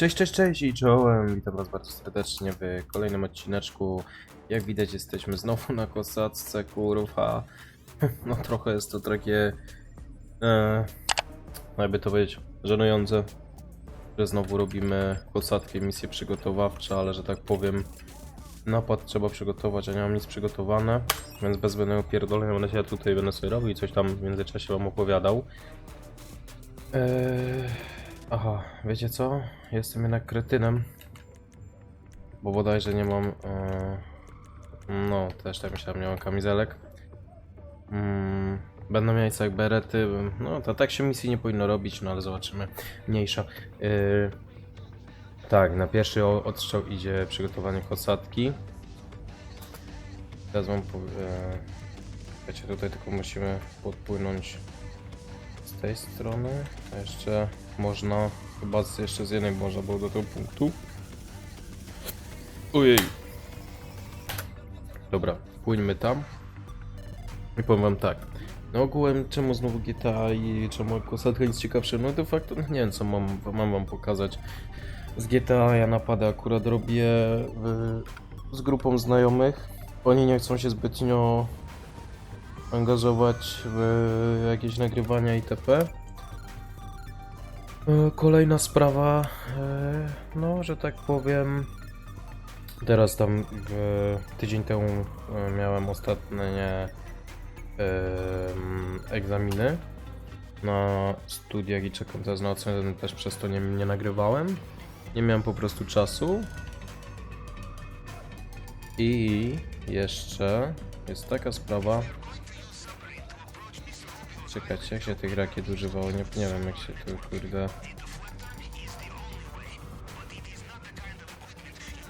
Cześć, cześć, cześć i czołem. Witam was bardzo serdecznie w kolejnym odcineczku. Jak widać jesteśmy znowu na kosacce, kurwa. No trochę jest to takie... E, no jakby to powiedzieć, żenujące, że znowu robimy kosatkę, misje przygotowawcze, ale że tak powiem napad trzeba przygotować, a nie mam nic przygotowane, więc bez zbędnego pierdolenia będę się tutaj będę sobie robił i coś tam w międzyczasie wam opowiadał. Eee, aha, wiecie co? Jestem jednak kretynem. Bo bodajże nie mam. E, no, też tak myślałem, nie mam kamizelek. Mm, będą jajca jak berety. No, to tak się misji nie powinno robić, no ale zobaczymy. Mniejsza. E, tak, na pierwszy odstrzał idzie przygotowanie kosatki. Teraz wam powie... E, wiecie, tutaj tylko musimy podpłynąć z tej strony. Jeszcze można, chyba z, jeszcze z jednej można było do tego punktu. Ojej. Dobra, płyńmy tam. I powiem wam tak. No ogółem, czemu znowu GTA i czemu kosatka nic ciekawsze? No de facto, no nie wiem co mam, mam wam pokazać. Z GTA ja napady akurat robię w, z grupą znajomych. Oni nie chcą się zbytnio angażować w jakieś nagrywania itp. E, Kolejna sprawa, e, no, że tak powiem. Teraz tam tydzień temu e, miałem ostatnie egzaminy na studiach i czekam teraz na ocenę, też przez to nie, nie nagrywałem. Nie miałem po prostu czasu. I jeszcze jest taka sprawa. Czekajcie, jak się tych rakiet używało? Nie, nie wiem jak się tu kurde.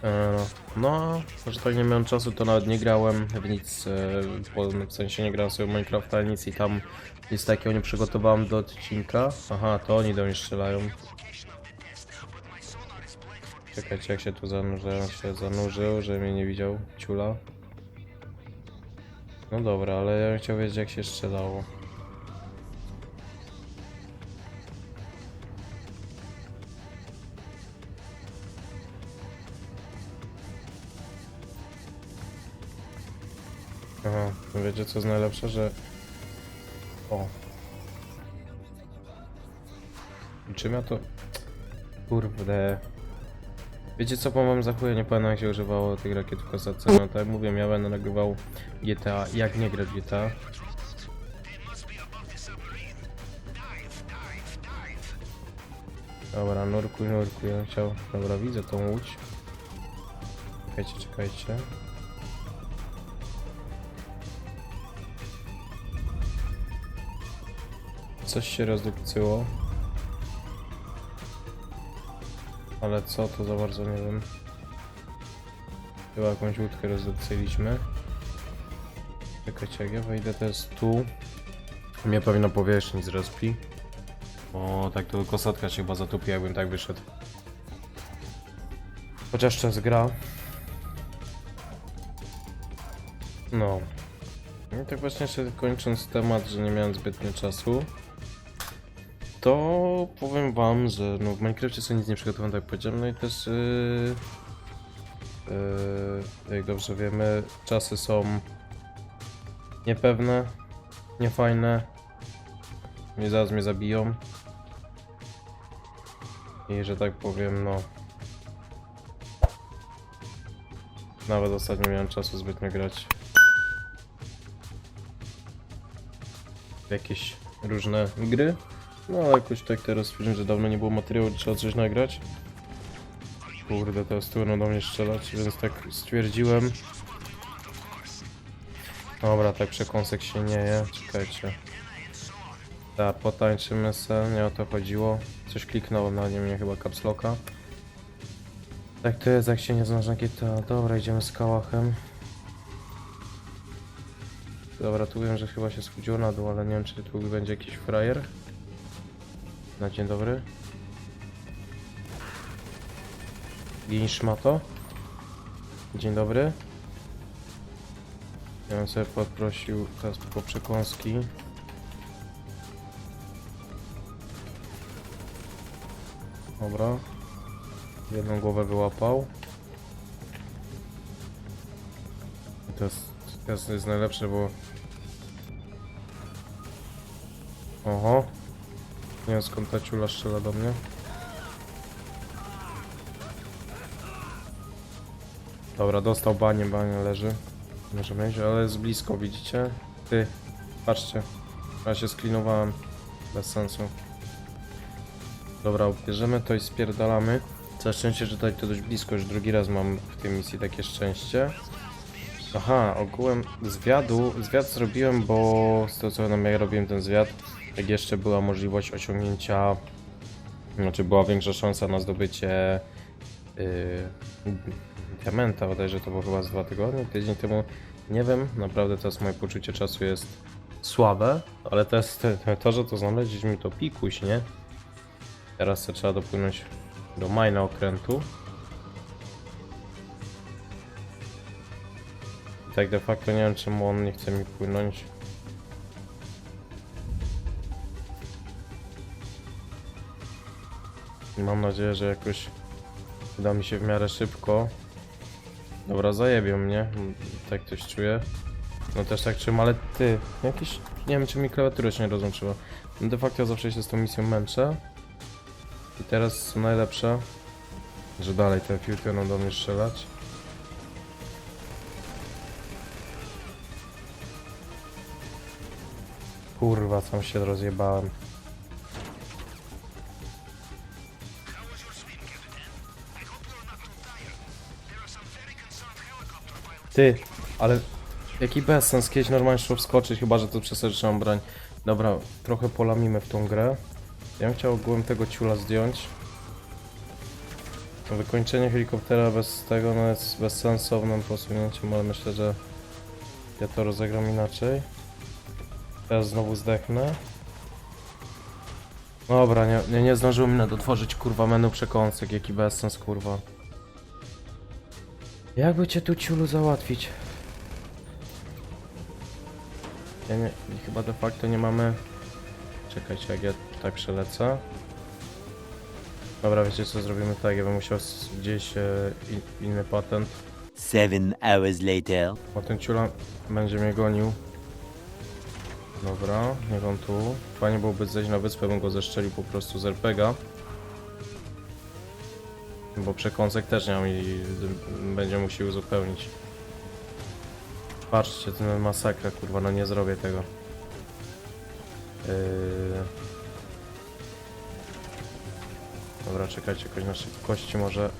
E, No, że tak nie miałem czasu, to nawet nie grałem w nic, e, w sensie nie grałem sobie w Minecrafta, nic i tam nic takiego nie przygotowałem do odcinka. Aha, to oni do mnie strzelają. Czekajcie, jak się tu zanurzę, się zanurzył, że mnie nie widział, ciula. No dobra, ale ja bym chciał wiedzieć jak się strzelało. Wiecie co jest najlepsze, że... O. Czym ja to... Kurde. Wiecie co, bo mam za nie pamiętam jak się używało tych rakiet w kosace. No tak jak mówię, ja będę nagrywał GTA, jak nie grać GTA. Dobra, nurkuj, nurkuj, ja chciał... Dobra, widzę tą łódź. Czekajcie, czekajcie. Coś się rozdupcyło. Ale co to za bardzo nie wiem. Chyba jakąś łódkę rozdupcyliśmy. Czekajcie, jak ja wejdę teraz tu. Mnie pewnie na powierzchni zrespi. O, tak to kosatka się chyba zatopi, jakbym tak wyszedł. Chociaż czas gra. No. I tak właśnie jeszcze kończąc temat, że nie miałem zbytnio czasu. To powiem wam, że no w Minecrafcie sobie nic nie przygotowałem, tak jak powiedziałem, no i też yy, yy, jak dobrze wiemy, czasy są niepewne, niefajne. Mnie zaraz mnie zabiją. I że tak powiem, no. Nawet ostatnio miałem czasu zbytnio grać. jakieś różne gry. No ale jakoś tak teraz stwierdziłem, że dawno nie było materiału, trzeba coś nagrać. Kurde, teraz tu będą do mnie strzelać, więc tak stwierdziłem. Dobra, tak przekąsek się nie je, czekajcie. Tak, potańczymy se, nie o to chodziło. Coś kliknąło na nie mnie chyba capslocka. Tak to jest, jak się nie znasz na GTA. Dobra, idziemy z kałachem. Dobra, tu wiem, że chyba się schodziło na dół, ale nie wiem, czy tu będzie jakiś frajer. Na dzień dobry. Gin szmato. Dzień dobry. Ja bym sobie poprosił teraz po przekąski. Dobra. Jedną głowę wyłapał. To jest, to jest najlepsze, bo... Oho. Nie wiem skąd ta ciula strzela do mnie. Dobra, dostał banie, banie leży. Może mieć, ale jest blisko, widzicie? Ty, patrzcie. Ja się sklinowałem. Bez sensu. Dobra, bierzemy to i spierdalamy. Całe szczęście, że tutaj to dość blisko. Już drugi raz mam w tej misji takie szczęście. Aha, ogółem zwiadu, zwiad zrobiłem, bo z tego co nam ja robiłem ten zwiad, jak jeszcze była możliwość osiągnięcia, znaczy była większa szansa na zdobycie yy, diamenta, bodajże to było chyba z dwa tygodnie, tydzień temu, nie wiem, naprawdę teraz moje poczucie czasu jest słabe, ale to jest to, że to znaleźć mi to pikuś, nie? Teraz trzeba dopłynąć do majna okrętu. I tak de facto nie wiem czemu on nie chce mi płynąć. I Mam nadzieję, że jakoś uda mi się w miarę szybko. Dobra, zajebią mnie. Tak coś czuję. No też tak czym, ale ty, jakiś... Nie wiem, czy mi klawiatura się nie rozłączyła. No de facto zawsze się z tą misją męczę. I teraz najlepsze, że dalej te piłki będą do mnie strzelać. Kurwa, sam się rozjebałem. Ty, ale jaki bezsens, kiedyś normalnie szło wskoczyć, chyba że to przesadziłam broń. Dobra, trochę polamimy w tą grę. Ja bym chciał ogółem tego ciula zdjąć. Wykończenie helikoptera bez tego no jest bezsensownym posunięciem, ale myślę, że ja to rozegram inaczej. Teraz znowu zdechnę. Dobra, nie, nie, nie zdążyłem nawet otworzyć kurwa menu przekąsek, jaki bezsens kurwa. Jakby cię tu ciulu załatwić? Ja nie, chyba de facto nie mamy... Czekajcie, jak ja tutaj przelecę. Dobra, wiecie co, zrobimy tak, ja bym musiał gdzieś e, in, inny patent. Seven hours later. Bo ten ciula będzie mnie gonił. Dobra, niech on tu. Fajnie byłoby zejść na wyspę, bym go zeszczelił po prostu z RPGa. Bo przekąsek też nie i będzie musiał uzupełnić. Patrzcie, ten masakra, kurwa, no nie zrobię tego. Yy... Dobra, czekajcie, jakoś na szybkości może...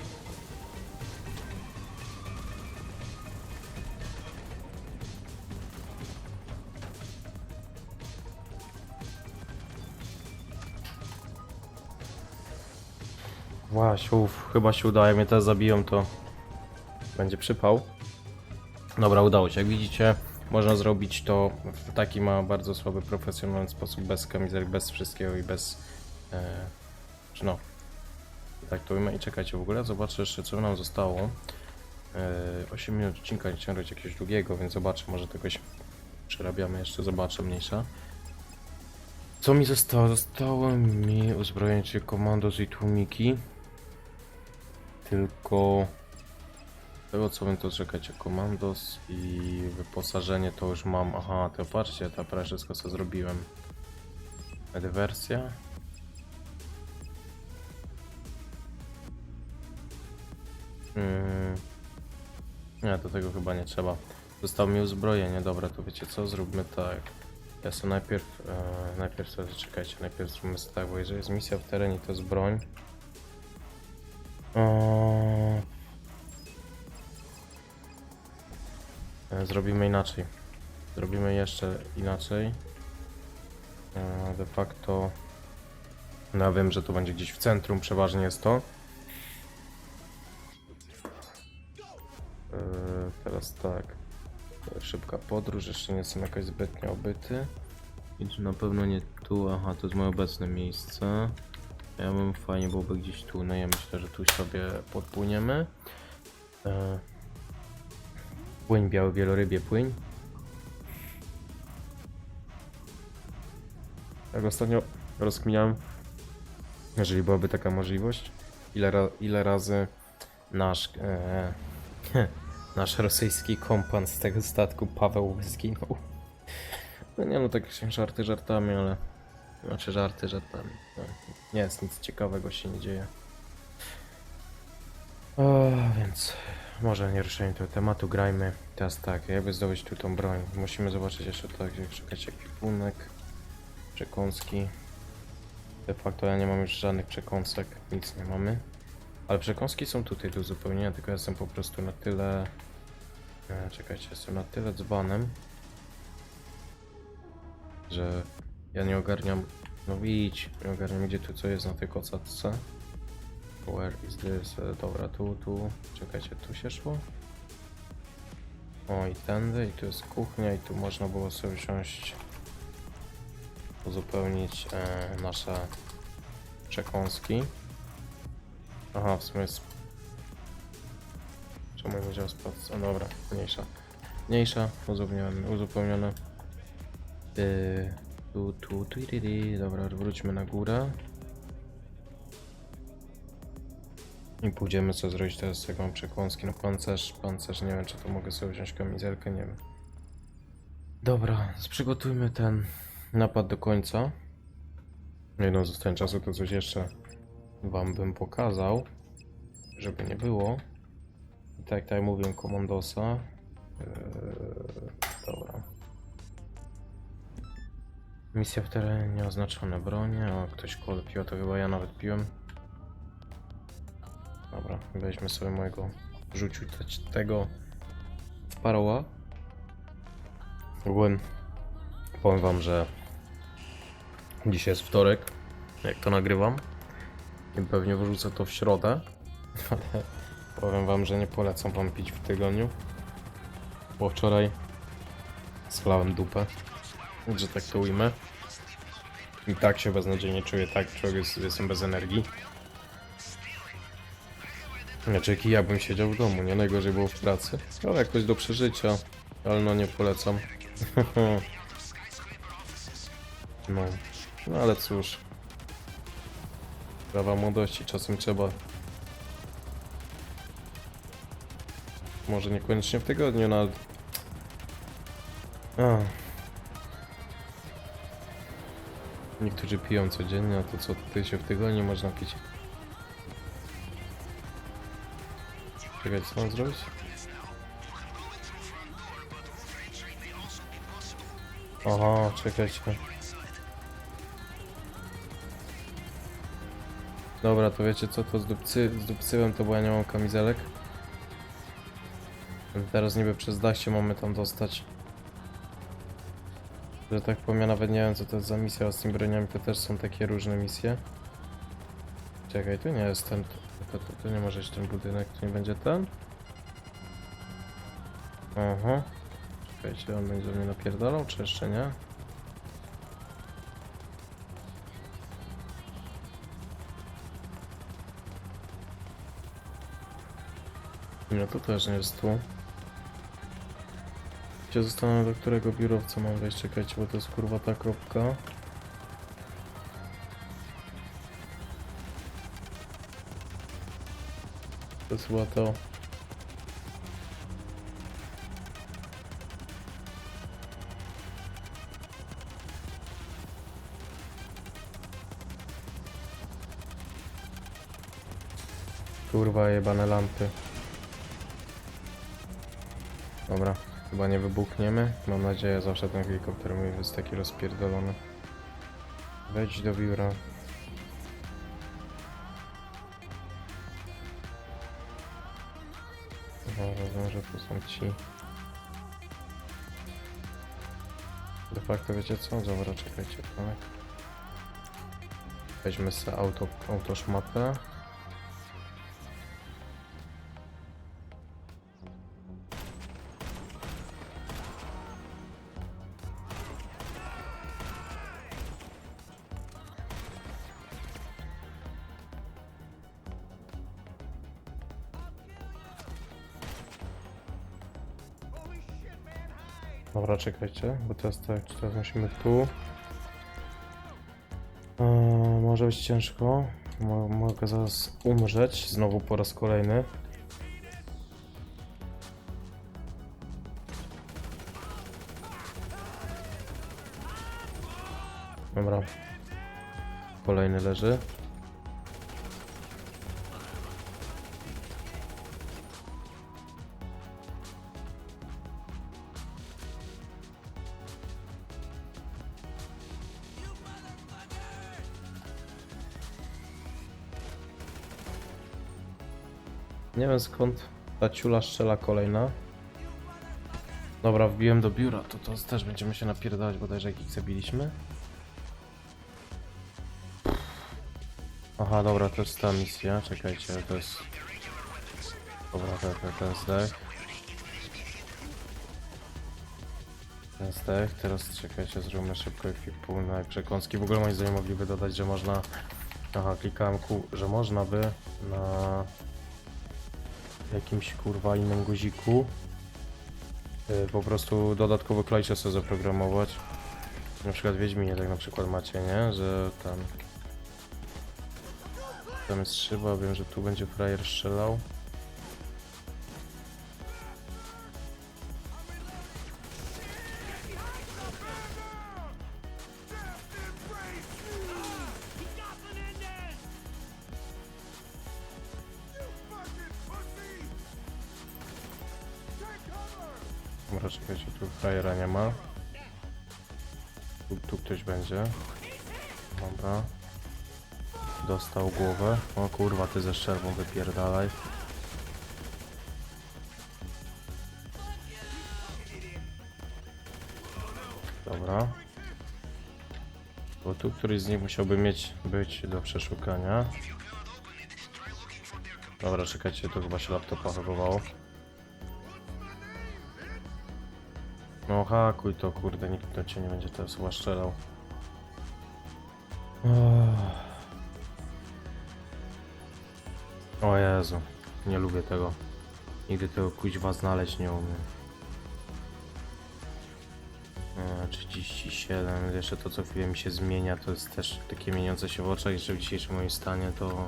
Właśnie, uff, chyba się udaje, mnie też zabiją, to będzie przypał. Dobra, udało się. Jak widzicie, można zrobić to w taki ma bardzo słaby, profesjonalny sposób, bez kamizelek, bez wszystkiego i bez... E, czy no, tak to ujmę. I czekajcie, w ogóle zobaczę jeszcze, co nam zostało. E, 8 minut odcinka, nie ciągnąć jakiegoś długiego, więc zobaczę, może jakoś przerabiamy jeszcze, zobaczę, mniejsza. Co mi zostało? Zostało mi uzbrojenie czy komandos i tłumiki. Tylko tego co bym to czekać, komandos i wyposażenie to już mam. Aha, to patrzcie, to prawie wszystko co zrobiłem. Dywersja. Mm. Nie, do tego chyba nie trzeba. Zostało mi uzbrojenie, dobra, to wiecie co, zróbmy tak. Ja sobie najpierw, e, najpierw sobie, czekajcie, najpierw zróbmy sobie tak, bo jeżeli jest misja w terenie, to jest broń. Eee, e, Zrobimy inaczej. Zrobimy jeszcze inaczej. E, De facto... No wiem, że to będzie gdzieś w centrum, przeważnie jest to. E, Teraz tak. Szybka podróż, jeszcze nie jestem jakoś zbytnio obyty. Czy na pewno nie tu, aha, to jest moje obecne miejsce. Ja bym fajnie byłoby gdzieś tu, no ja myślę, że tu sobie podpłyniemy. E... Płyń, biały wielorybie, płyń. Jak ostatnio rozkminiałem, jeżeli byłaby taka możliwość, ile, ra, ile razy nasz e, nasz rosyjski kompan z tego statku Paweł zginął. No nie no, tak się żarty żartami, ale znaczy żarty żartami. No, nie jest nic ciekawego się nie dzieje. O, więc może nie ruszajmy tego tematu, grajmy. Teraz tak, jakby zdobyć tu tą broń. Musimy zobaczyć jeszcze tak, szukać ekwipunek, przekąski. De facto ja nie mam już żadnych przekąsek, nic nie mamy. Ale przekąski są tutaj do uzupełnienia, tylko ja jestem po prostu na tyle... E, czekajcie, jestem na tyle dzbanem, że ja nie ogarniam... No idź, nie ogarniam gdzie tu co jest na tej kocatce. Where is this? E, Dobra, tu, tu. Czekajcie, tu się szło? O, i tędy, i tu jest kuchnia, i tu można było sobie wziąć... Uzupełnić e, nasze przekąski. Aha, w sumie jest... Czemu nie działa spad? O, dobra, mniejsza. Mniejsza, uzupełnione. uzupełnione. Yy, tu, tu, tu, tu. Dobra, wróćmy na górę. I pójdziemy co zrobić teraz, jak mam przekąski. No pancerz, pancerz, nie wiem czy to mogę sobie wziąć kamizelkę, nie wiem. Dobra, przygotujmy ten napad do końca. Nie no, zostanie czasu to coś jeszcze wam bym pokazał, żeby nie było. I tak, tak mówiłem, komandosa. Eee, dobra. Misja w terenie, oznaczone bronie. O, ktoś kole pił, to chyba ja nawet piłem. Dobra, weźmy sobie mojego rzuciu te- tego paroła. Ogólnie powiem wam, że dzisiaj jest wtorek, jak to nagrywam. I pewnie wrzucę to w środę. Ale powiem wam, że nie polecam wam pić w tygodniu. Bo wczoraj schlałem dupę. Że tak to ujmę. I tak się beznadziejnie czuję, tak człowiek jest, jestem bez energii. Znaczy, ja bym siedział w domu, nie? Najgorzej było w pracy. Ale jakoś do przeżycia. Ale no nie polecam. no. No ale cóż. Prawa młodości, czasem trzeba. Może niekoniecznie w tygodniu, no ale... Niektórzy piją codziennie, a to co tutaj się w tygodniu można pić? Czekaj, co mam zrobić? Aha, czekajcie. Dobra, to wiecie co, to zdupcy, zdupcyłem to, bo ja nie mam kamizelek. Teraz niby przez dach się mamy tam dostać. Że tak powiem, ja nawet nie wiem co to jest za misja, z tymi broniami to też są takie różne misje. Czekaj, tu nie jest ten, tu, tu, tu nie może być ten budynek, tu nie będzie ten? Aha. Czekajcie, on będzie mnie napierdalał, czy jeszcze nie? No to też nie jest tu. Się zastanawiam, do którego biurowca mam wejść. Czekajcie, bo to jest kurwa ta kropka. To jest chyba to. Kurwa, jebane lampy. Dobra, chyba nie wybuchniemy. Mam nadzieję, zawsze ten helikopter mój jest taki rozpierdolony. Wejdź do biura. Dobra, rozumiem, że to są ci. De facto wiecie co? Dobra, czekajcie, tak. Weźmy sobie auto, autoszmatę. Czekajcie, bo teraz tak, teraz musimy tu. Eee, może być ciężko. Mo mogę zaraz umrzeć, znowu po raz kolejny. Dobra. Kolejny leży. Wiem skąd ta ciula strzela kolejna. Dobra, wbiłem do biura, to, to też będziemy się napierdalać bodajże jak ich zabiliśmy. Aha, dobra, to jest ta misja, czekajcie, to jest... Dobra, ten, ten, ten zdech. Ten zdech, teraz czekajcie, zrobimy szybko ekwipunek, przekąski. W ogóle moi znajomi mogliby dodać, że można... Aha, klikałem ku, że można by na jakimś kurwa innym guziku y, po prostu dodatkowe klawisze sobie zaprogramować. Na przykład w Wiedźminie tak na przykład macie, nie? Że tam tam jest szyba, wiem, że tu będzie frajer strzelał. Dobra, czekajcie, tu frajera nie ma. Tu, tu ktoś będzie. Dobra. Dostał głowę. O kurwa, ty ze szczerbą wypierdalaj. Dobra. Bo tu któryś z nich musiałby mieć być do przeszukania. Dobra, czekajcie, to chyba się laptopa chowało. Hakuj to, kurde, nikt do cię nie będzie teraz chyba strzelał. O Jezu, nie lubię tego. Nigdy tego kuźwa znaleźć nie umiem. E, 37, jeszcze to co chwilę mi się zmienia, to jest też takie mieniące się w oczach, jeszcze w dzisiejszym moim stanie to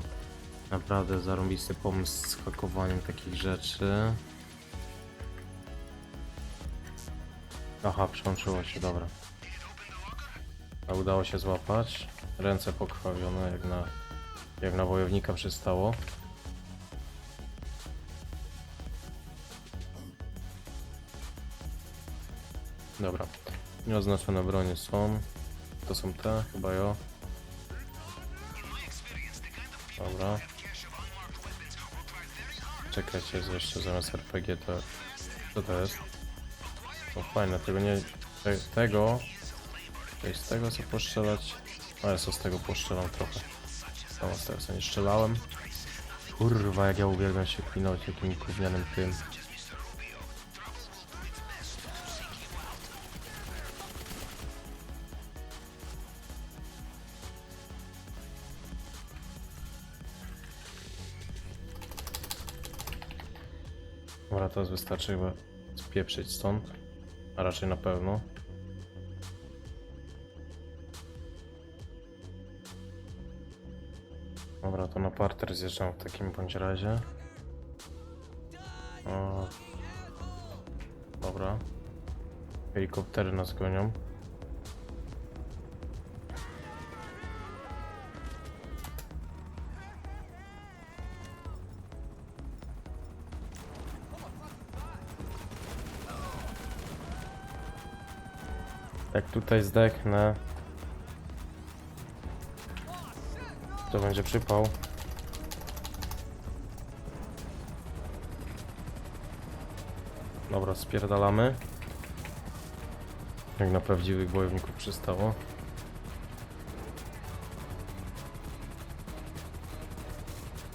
naprawdę zarąbisty pomysł z hakowaniem takich rzeczy. Aha, przełączyło się, dobra. A udało się złapać. Ręce pokrwawione, jak na, jak na wojownika przystało. Dobra. Nieoznaczone bronie są. To są te, chyba jo. Dobra. Czekajcie, jeszcze zamiast RPG to... Co to jest? No fajne, tego nie... Te, tego... Jest z tego co postrzelać. A ja z tego postrzelam trochę. Sama z tego co nie strzelałem. Kurwa, jak ja uwielbiam się kwinąć jakim gównianym tym. Dobra, teraz wystarczy chyba spieprzyć stąd. A raczej na pewno. Dobra, to na parter zjeżdżam w takim bądź razie. O. Dobra. Helikoptery nas gonią. Jak tutaj zdechnę, to będzie przypał. Dobra, spierdalamy. Jak na prawdziwych wojowników przystało.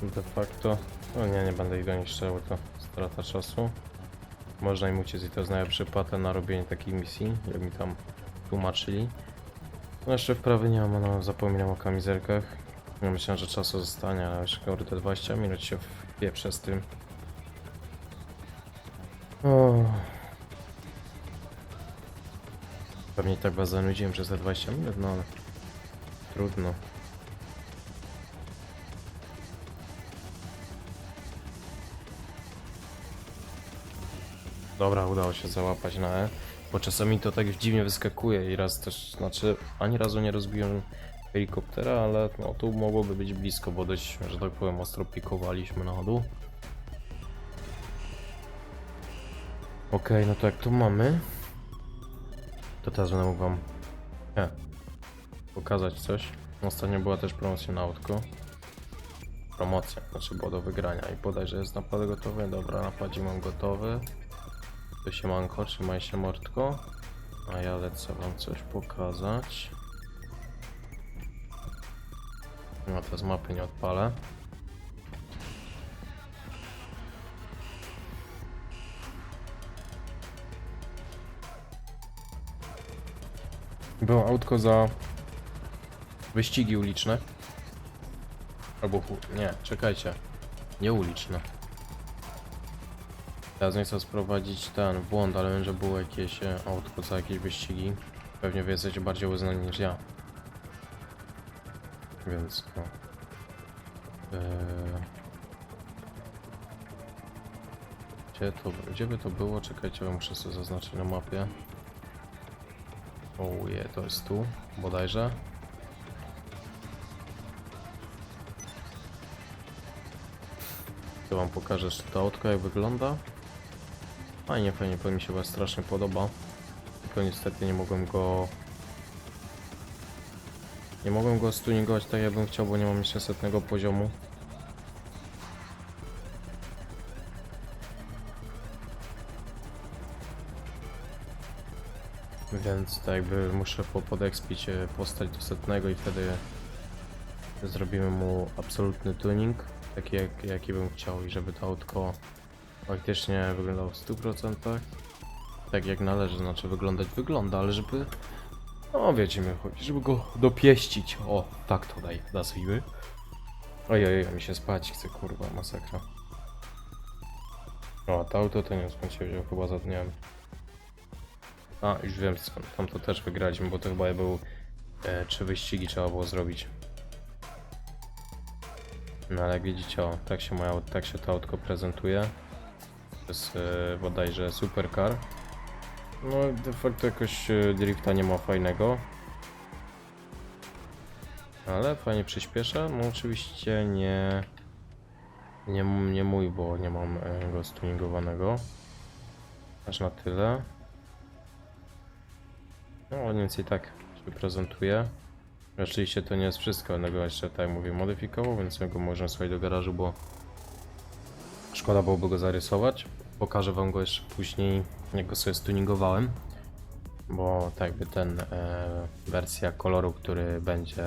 De facto... No nie, nie będę ich do nich strzelał, to strata czasu. Można im uciec i to jest najlepszy patent na robienie takich misji, jak mi tam tłumaczyli. No jeszcze wprawy nie mam, no zapominam o kamizelkach. Ja myślałem, że czasu zostanie, ale jeszcze kurde 20 minut się wpieprze z tym. O. Pewnie tak was zanudziłem przez te 20 minut, no ale trudno. Dobra, udało się załapać na E. Bo czasami to tak dziwnie wyskakuje i raz też, znaczy ani razu nie rozbiłem helikoptera, ale no tu mogłoby być blisko, bo dość, że tak powiem, ostro pikowaliśmy na dół. Okej, no to jak tu mamy, to teraz będę mógł wam nie, pokazać coś. Ostatnio była też promocja na autko. Promocja, znaczy było do wygrania i bodajże jest napad gotowy. Dobra, napadzik mam gotowy. To się manko, trzymaj się mordko. A ja lecę wam coś pokazać. No to z mapy nie odpalę. Było autko za wyścigi uliczne. Albo nie, czekajcie. Nie uliczne. Teraz nie chcę sprowadzić ten błąd, ale wiem, że było jakieś e, autko za jakieś wyścigi. Pewnie wy jesteście bardziej uznani niż ja. Więc no. Eee... Gdzie to, gdzie by to było? Czekajcie, bo muszę sobie zaznaczyć na mapie. O je, to jest tu, bodajże. To wam pokażę, że to autko jak wygląda. Fajnie, fajnie, to mi się strasznie podoba. Tylko niestety nie mogłem go... Nie mogłem go stuningować tak jak bym chciał, bo nie mam jeszcze setnego poziomu. Więc tak jakby muszę po podekspić e, postać do setnego i wtedy zrobimy mu absolutny tuning, taki jak, jaki bym chciał i żeby to autko faktycznie wyglądało w 100%, tak jak należy, znaczy wyglądać wygląda, ale żeby, no wiecie żeby go dopieścić, o, tak to daj, nazwijmy. Ojej, mi się spać chce, kurwa, masakra. O, to auto to nie wiem skąd się wziął, chyba za dniem. A, już wiem skąd, tam to też wygraliśmy, bo to chyba był e, trzy wyścigi trzeba było zrobić. No ale jak widzicie, o, tak się, moja, tak się to autko prezentuje. Jest e, bodajże supercar. No de facto jakoś e, drifta nie ma fajnego. Ale fajnie przyspiesza. No oczywiście nie... Nie, nie mój, bo nie mam e, go stuningowanego. Aż na tyle. No mniej więcej tak się prezentuje. Oczywiście to nie jest wszystko, będę go jeszcze tak mówię modyfikował, więc go można słuchać do garażu, bo szkoda byłoby go zarysować. Pokażę wam go jeszcze później, jak go sobie stuningowałem. Bo tak jakby ten e, wersja koloru, który będzie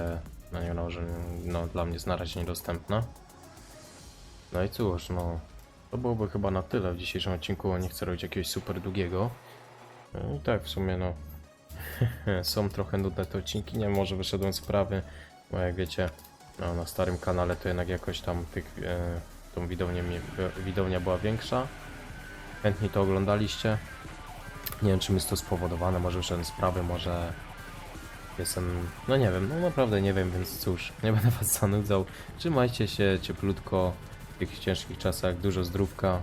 na nią nałożony, no dla mnie jest na razie niedostępna. No i cóż, no to byłoby chyba na tyle w dzisiejszym odcinku, nie chcę robić jakiegoś super długiego. No I tak w sumie no są trochę nudne te odcinki, nie może wyszedłem z prawy, bo jak wiecie, no, na starym kanale to jednak jakoś tam tych, e, tą widownię, widownia była większa. Chętnie to oglądaliście. Nie wiem, czym jest to spowodowane, może wyszedłem z prawy, może jestem, no nie wiem, no naprawdę nie wiem, więc cóż, nie będę was zanudzał. Trzymajcie się cieplutko w tych ciężkich czasach, dużo zdrówka.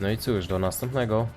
No i cóż, do następnego.